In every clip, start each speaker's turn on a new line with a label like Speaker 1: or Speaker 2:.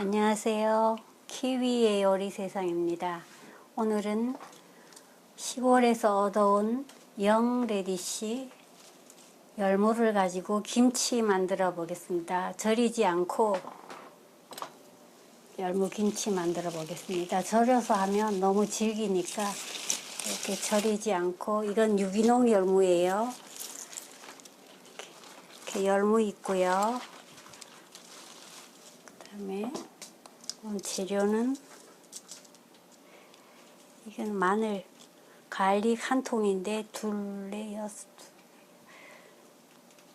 Speaker 1: 안녕하세요. 키위의 요리 세상입니다. 오늘은 시골에서 얻어온 영 레디시 열무를 가지고 김치 만들어 보겠습니다. 절이지 않고 열무 김치 만들어 보겠습니다. 절여서 하면 너무 질기니까 이렇게 절이지 않고 이건 유기농 열무예요. 이렇게 열무 있고요. 그다음에 오늘 재료는 이건 마늘, 갈릭 한 통인데 둘레 여섯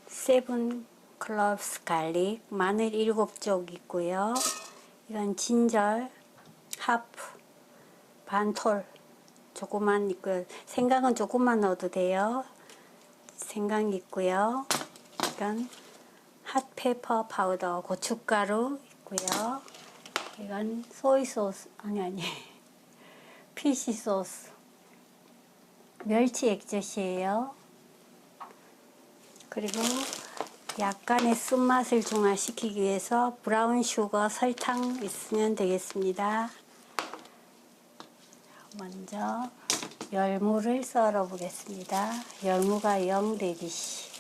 Speaker 1: 세븐 클럽스 갈릭 마늘 일곱 쪽 있고요. 이건 진절 하프 반톨 조금만 있고요. 생강은 조금만 넣어도 돼요. 생강 있고요. 이건 핫페퍼 파우더 고춧가루 있고요. 이건 소이 소스 아니 아니 피시 소스 멸치 액젓이에요. 그리고 약간의 쓴맛을 중화시키기 위해서 브라운 슈거 설탕 있으면 되겠습니다. 먼저 열무를 썰어 보겠습니다. 열무가 영레디시.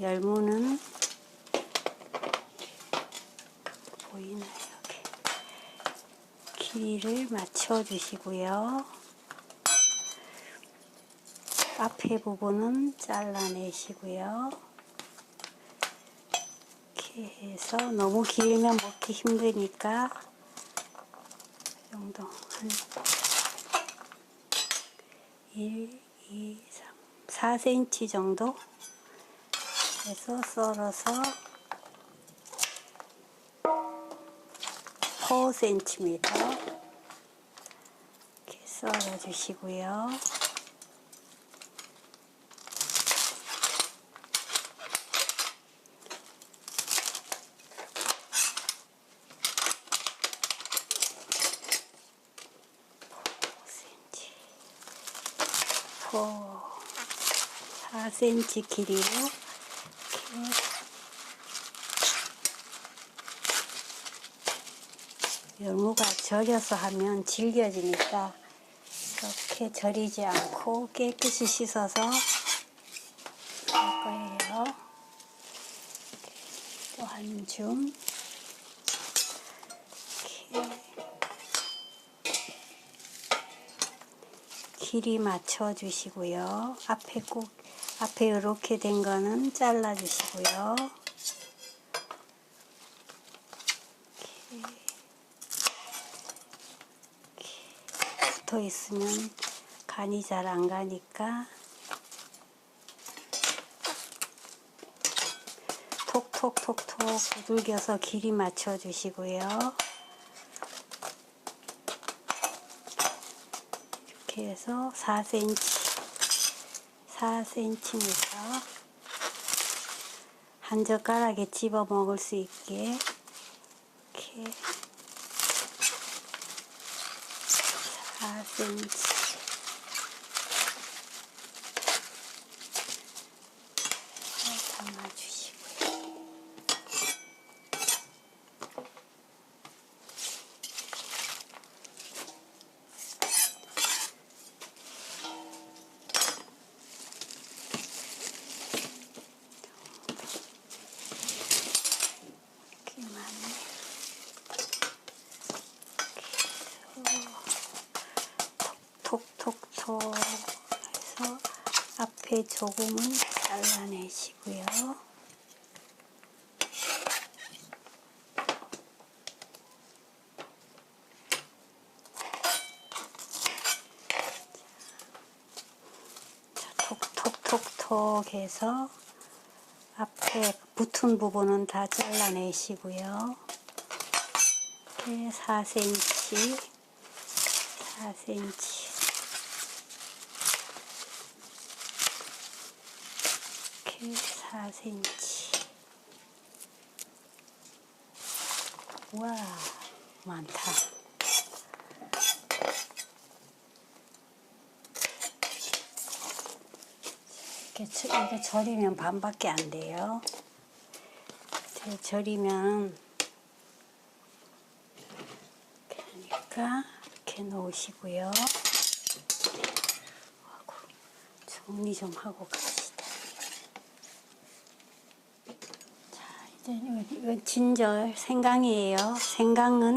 Speaker 1: 열무는 보이나요? 여기. 길이를 맞춰 주시고요. 앞에 부분은 잘라내시고요. 이렇게 해서 너무 길면 먹기 힘드니까 이 정도 한 1, 2, 3, 4cm 정도 해서 썰어서 4cm 이렇게 썰어 주시고요. 호 4cm 길이로 이렇게 열무가 절여서 하면 질겨지니까 이렇게 절이지 않고 깨끗이 씻어서 할 거예요. 또 한 줌. 길이 맞춰 주시고요. 앞에 꼭 앞에 이렇게 된 거는 잘라 주시고요. 붙어 있으면 간이 잘 안 가니까 톡톡톡톡 두들겨서 길이 맞춰 주시고요. 이렇게 해서 4cm 4cm 한 젓가락에 집어 먹을 수 있게 이렇게 Evet. 톡톡톡 해서 앞에 조금은 잘라내시고요. 자, 톡톡톡톡 해서 앞에 붙은 부분은 다 잘라내시고요. 이렇게 4cm 4cm 이렇게 4cm 와 많다 이렇게, 저- 이게 절이면 반밖에 안 돼요 절이면 있으니까 이렇게 놓으시고요. 정리 좀 하고 갑시다. 이건 진절 생강이에요. 생강은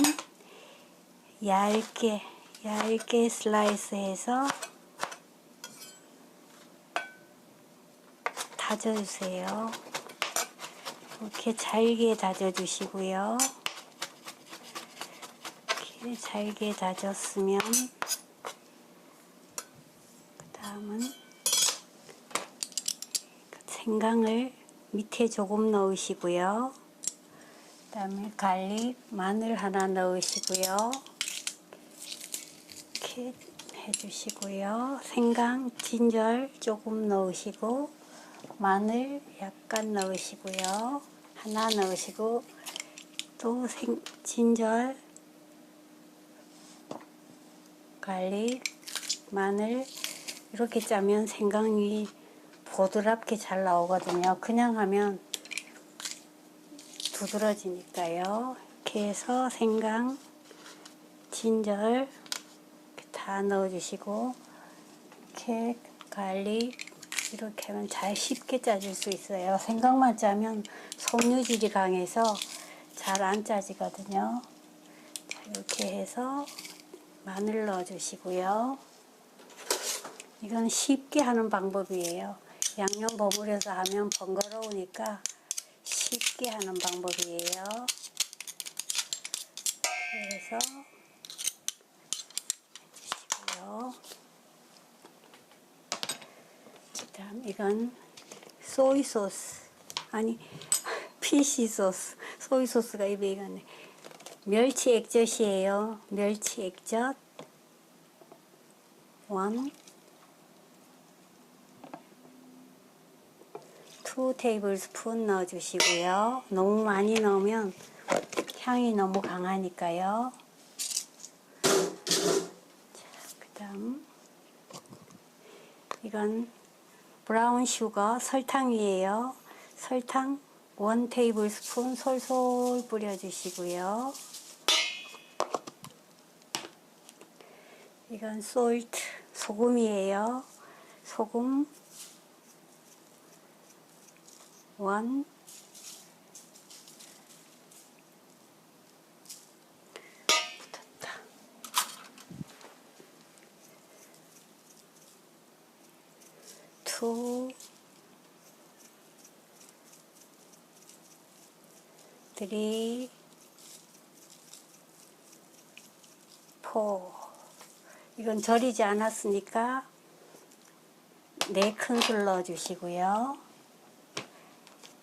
Speaker 1: 얇게 얇게 슬라이스해서 다져주세요. 이렇게 잘게 다져주시고요. 이렇게 잘게 다졌으면 그 다음은 생강을 밑에 조금 넣으시고요. 그 다음에 갈릭, 마늘 하나 넣으시고요. 이렇게 해주시고요. 생강, 진절 조금 넣으시고 마늘 약간 넣으시고요. 하나 넣으시고 또 생, 진절, 갈릭, 마늘 이렇게 짜면 생강이 보드랍게 잘 나오거든요. 그냥 하면 두드러지니까요. 이렇게 해서 생강, 진절 다 넣어주시고 이렇게 갈릭 이렇게 하면 잘 쉽게 짜줄 수 있어요. 생강만 짜면 섬유질이 강해서 잘 안 짜지거든요. 자, 이렇게 해서 마늘 넣어주시고요. 이건 쉽게 하는 방법이에요. 양념 버무려서 하면 번거로우니까 쉽게 하는 방법이에요. 그래서 해주시고요. 그다음 이건 소이 소스 아니 피시 소스 소이 소스가 입에 익었네. 멸치 액젓이에요. 멸치 액젓 원, 투 테이블 스푼 넣어주시고요. 너무 많이 넣으면 향이 너무 강하니까요. 자, 그다음 이건 브라운 슈거 설탕이에요. 설탕 원 테이블 스푼 솔솔 뿌려주시고요. 이건 솔트 소금이에요. 소금 원 붙었다. 투 쓰리 포 이건 절이지 않았으니까 네 큰술 넣어주시고요.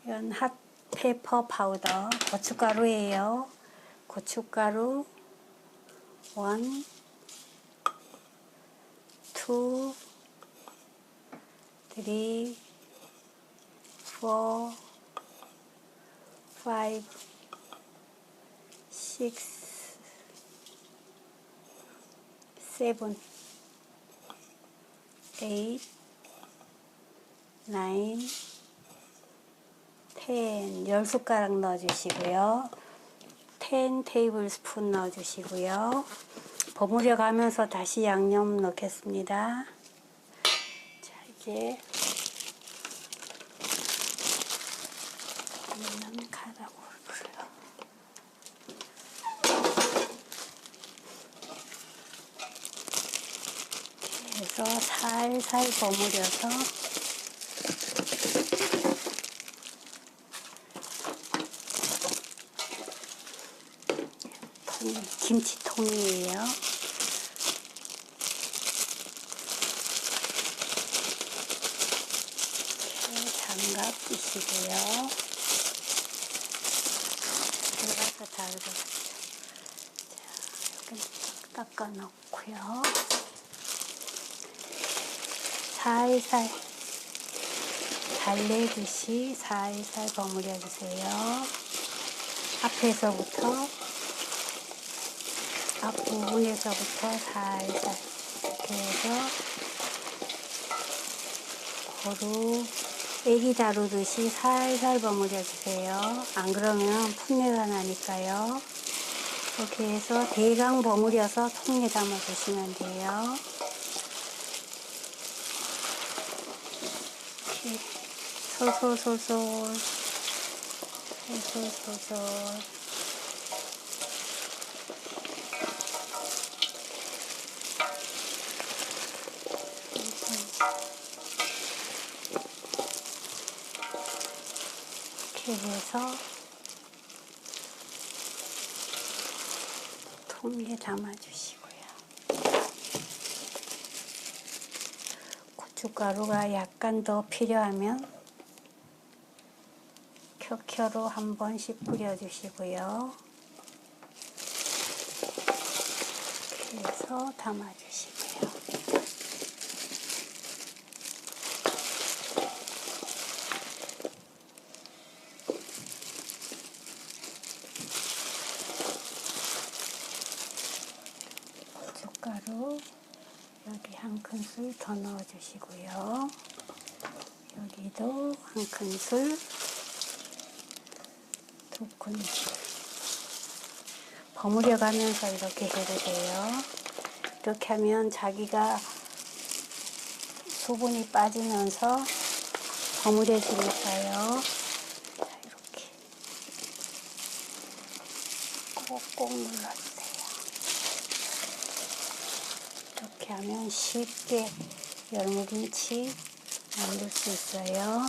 Speaker 1: 이건 핫페퍼 파우더 고춧가루예요. 고춧가루 원, 투, 쓰리, 포, 파이브, 식스, 세븐, 에잇, 나인, 텐, 열 숟가락 넣어주시고요. 텐 테이블 스푼 넣어주시고요. 버무려 가면서 다시 양념 넣겠습니다. 자, 이제 가라고. 이렇게 해서 살살 버무려서 통, 김치통이에요. 이렇게 장갑 끼시고요. 들어가서 다 들어갔죠. 자, 여기 닦아 놓고요. 살살 달래듯이 살살 버무려 주세요. 앞에서부터 앞 부분에서부터 살살 이렇게 해서 고루 애기 다루듯이 살살 버무려 주세요. 안 그러면 풋내가 나니까요. 이렇게 해서 대강 버무려서 통에 담아 주시면 돼요. 이렇게 솔솔솔솔 솔솔솔솔 해서 통에 담아주시고요. 고춧가루가 약간 더 필요하면 켜켜로 한 번씩 뿌려주시고요. 이렇게 해서 담아주시고요. 고춧가루 여기 한 큰술 더 넣어주시고요. 여기도 한 큰술, 두 큰술. 버무려 가면서 이렇게 해도 돼요. 이렇게 하면 자기가 수분이 빠지면서 버무려지니까요. 자, 이렇게 꼭꼭 눌러주세요. 이렇게 하면 쉽게 열무김치 만들 수 있어요.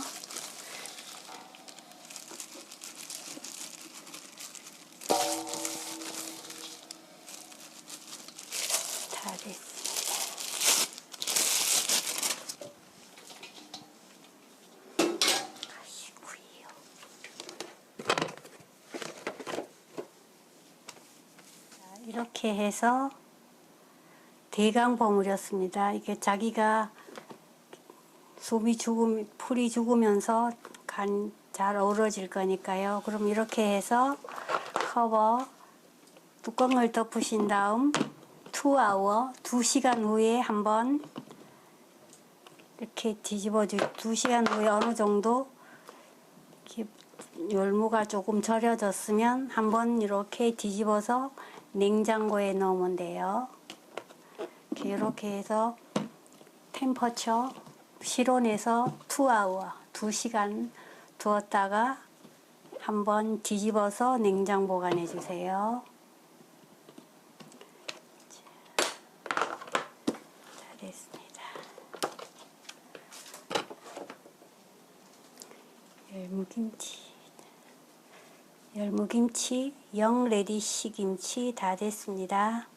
Speaker 1: 이렇게 해서 대강 버무렸습니다. 이게 자기가 솜이 죽음, 풀이 죽으면서 간 잘 어우러질 거니까요. 그럼 이렇게 해서 커버 뚜껑을 덮으신 다음 2아워 2시간 후에 한번 이렇게 뒤집어 주 2시간 후에 어느 정도 열무가 조금 절여졌으면 한번 이렇게 뒤집어서 냉장고에 넣으면 돼요. 이렇게, 해서 템퍼처 실온에서 2아워 2시간 두었다가 한번 뒤집어서 냉장 보관해 주세요. 자, 됐습니다. 열무김치 열무김치, 영레디시 김치 다 됐습니다.